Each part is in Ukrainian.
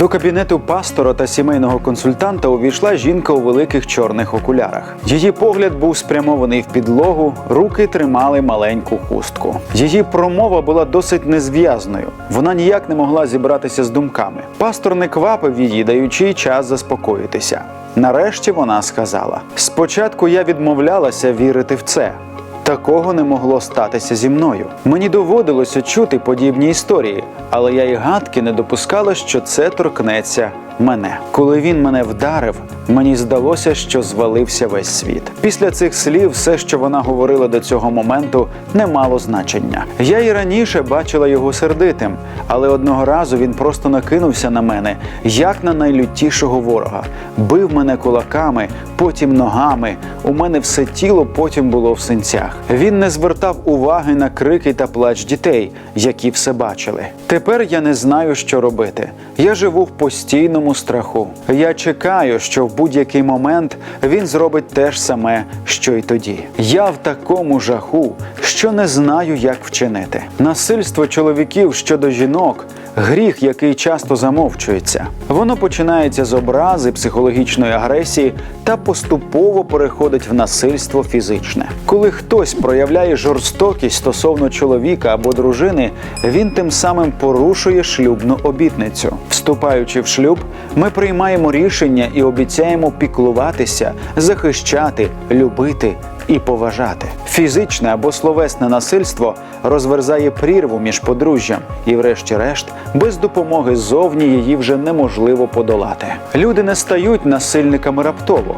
До кабінету пастора та сімейного консультанта увійшла жінка у великих чорних окулярах. Її погляд був спрямований в підлогу, руки тримали маленьку хустку. Її промова була досить незв'язною. Вона ніяк не могла зібратися з думками. Пастор не квапив її, даючи їй час заспокоїтися. Нарешті вона сказала: Спочатку я відмовлялася вірити в це. Такого не могло статися зі мною. Мені доводилося чути подібні історії, але я й гадки не допускала, що це торкнеться мене. Коли він мене вдарив, мені здалося, що звалився весь світ. Після цих слів все, що вона говорила до цього моменту, не мало значення. Я і раніше бачила його сердитим, але одного разу він просто накинувся на мене, як на найлютішого ворога, бив мене кулаками, потім ногами. У мене все тіло потім було в синцях. Він не звертав уваги на крики та плач дітей, які все бачили. Тепер я не знаю, що робити. Я живу в постійному страху. Я чекаю, що в будь-який момент він зробить те ж саме, що й тоді. Я в такому жаху, що не знаю, як вчинити. Насильство чоловіків щодо жінок. Гріх, який часто замовчується, воно починається з образи, психологічної агресії та поступово переходить в насильство фізичне. Коли хтось проявляє жорстокість стосовно чоловіка або дружини, він тим самим порушує шлюбну обітницю. Вступаючи в шлюб, ми приймаємо рішення і обіцяємо піклуватися, захищати, любити і поважати. Фізичне або словесне насильство розверзає прірву між подружжям, і, врешті-решт, без допомоги ззовні її вже неможливо подолати. Люди не стають насильниками раптово.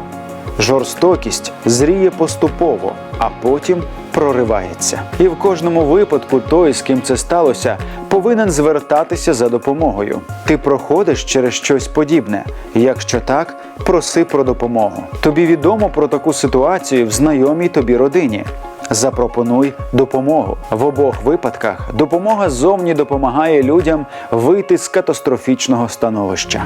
Жорстокість зріє поступово, а потім проривається. І в кожному випадку той, з ким це сталося, повинен звертатися за допомогою. Ти проходиш через щось подібне. Якщо так, проси про допомогу. Тобі відомо про таку ситуацію в знайомій тобі родині. Запропонуй допомогу в обох випадках. Допомога зовні допомагає людям вийти з катастрофічного становища.